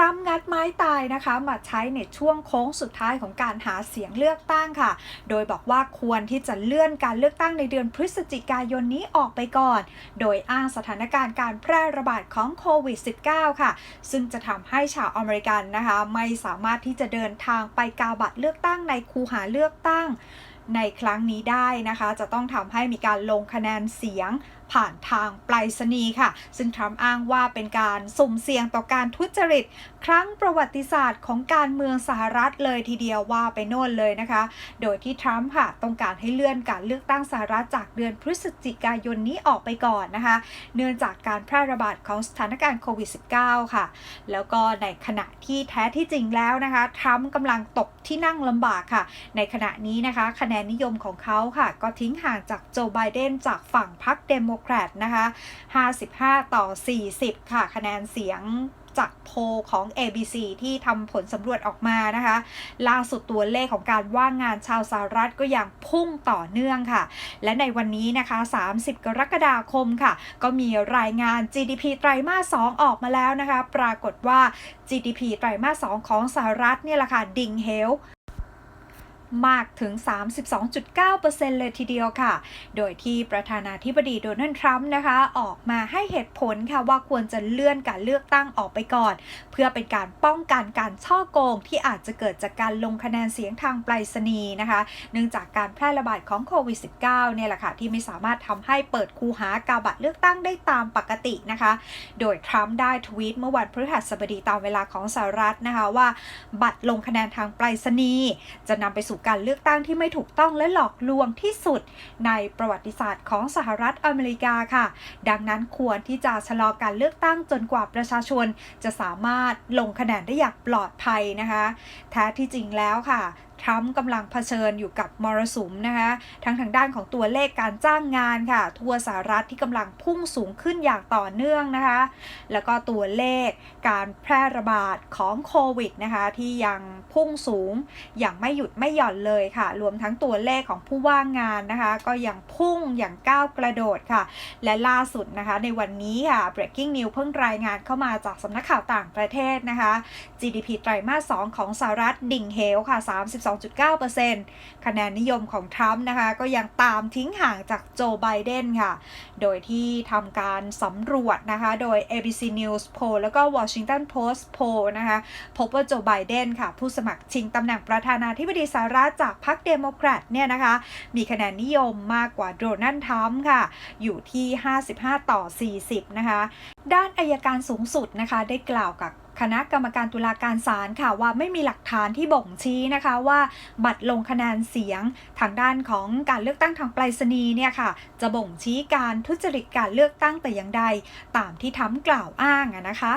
รัมป์งัดไม้ตายนะคะมาใช้ในช่วงโค้งสุดท้ายของการหาเสียงเลือกตั้งค่ะ โดยบอกว่าควรที่จะเลื่อนการเลือกตั้งในเดือนพฤศจิกายนนี้ออกไปก่อน โดยอ้างสถานการณ์การแพร่ระบาดของโควิด -19 ค่ะ ซึ่งจะทำให้ชาวอเมริกันนะคะ ไม่สามารถที่จะเดินทางไปกาบัตรเลือกตั้งในคูหาเลือกตั้งในครั้งนี้ได้นะคะ จะต้องทำให้มีการลงคะแนนเสียง ผ่านทางไปรษณีย์ค่ะ ซึ่งทรัมป์อ้างว่าเป็นการสุ่มเสี่ยงต่อการทุจริต ครั้งประวัติศาสตร์ของการเมืองสหรัฐเลยทีเดียวว่าไปโน่นเลยนะคะ โดยที่ทรัมป์ค่ะต้องการให้เลื่อนการเลือกตั้งสหรัฐจากเดือนพฤศจิกายนนี้ออกไปก่อนนะคะ เนื่องจากการแพร่ระบาดของสถานการณ์โควิด -19 ค่ะ แล้วก็ในขณะที่แท้ที่จริงแล้วนะคะทรัมป์กำลังตกที่นั่งลำบากค่ะ ในขณะนี้นะคะ คะแนนนิยมของเขาค่ะ ก็ทิ้งห่างจากโจไบเดนจากฝั่งพรรคเดโมแครตนะคะ 55 ต่อ 40 ค่ะ คะแนนเสียงจากโพของ ABC ที่ทำผลสำรวจออกมานะคะ ล่าสุดตัวเลขของการว่างงานชาวสหรัฐก็ยังพุ่งต่อเนื่องค่ะ และในวันนี้นะคะ 30 กรกฎาคมค่ะ ก็มีรายงาน GDP ไตรมาส 2 ออกมาแล้วนะคะ ปรากฏว่า GDP ไตรมาส 2 ของสหรัฐเนี่ยแหละค่ะ ดิ่งเหว มากถึง 32.9%เลยทีเดียวค่ะ โดยที่ประธานาธิบดีโดนัลด์ทรัมป์นะคะ ออกมาให้เหตุผลค่ะว่าควรจะเลื่อนการเลือกตั้งออกไปก่อน เพื่อเป็นการป้องกันการช่อโกงที่อาจจะเกิดจากการลงคะแนนเสียงทางไปรษณีย์นะคะ เนื่องจากการแพร่ระบาดของโควิด -19 เนี่ยแหละค่ะ ที่ไม่สามารถทำให้เปิดคูหากาบัตรเลือกตั้งได้ตามปกตินะคะ โดยทรัมป์ได้ทวีตเมื่อวันพฤหัสบดีตามเวลาของสหรัฐนะคะว่า บัตรลงคะแนนทางไปรษณีย์จะนำไปสู่การเลือกตั้งที่ไม่ถูกต้องและหลอกลวงที่สุด ในประวัติศาสตร์ของสหรัฐอเมริกาค่ะ ดังนั้นควรที่จะชะลอการเลือกตั้งจนกว่าประชาชน จะสามารถลงคะแนนได้อย่างปลอดภัยนะคะ แท้ที่จริงแล้วค่ะ ทรัมป์กำลังเผชิญอยู่กับมรสุมนะคะทั้งทางด้านของตัวเลขการจ้างงานค่ะ ทั่วสหรัฐที่กำลังพุ่งสูงขึ้นอย่างต่อเนื่องนะคะ แล้วก็ตัวเลขการแพร่ระบาดของโควิดนะคะที่ยังพุ่งสูงอย่างไม่หยุดไม่หย่อนเลยค่ะ รวมทั้งตัวเลขของผู้ว่างงานนะคะ ก็ยังพุ่งอย่างก้าวกระโดดค่ะ และล่าสุดนะคะ ในวันนี้ค่ะ breaking news เพิ่งรายงานเข้ามาจากสำนักข่าวต่างประเทศนะคะ GDP ไตรมาส 2 ของสหรัฐดิ่งเหวค่ะ2.9%คะแนนนิยมของทรัมป์นะคะก็ยังตามทิ้งห่างจากโจไบเดนค่ะ โดยที่ทำการสำรวจนะคะ โดย ABC News Poll แล้วก็ Washington Post Poll นะคะพบว่าโจไบเดนค่ะ ผู้สมัครชิงตำแหน่งประธานาธิบดีสหรัฐจากพรรคเดโมแครตเนี่ยนะคะ มีคะแนนนิยมมากกว่าโดนัลด์ทรัมป์ค่ะ อยู่ที่ 55 ต่อ 40 นะคะ ด้านอายการสูงสุดนะคะได้กล่าวกับ คณะกรรมการตุลาการศาลค่ะว่าไม่มีหลักฐานที่บ่งชี้นะคะว่าบัตรลงคะแนนเสียงทางด้านของการเลือกตั้งทางไปรษณีย์เนี่ยค่ะจะบ่งชี้การทุจริตการเลือกตั้งแต่อย่างใด ตามที่ทำกล่าวอ้างนะคะ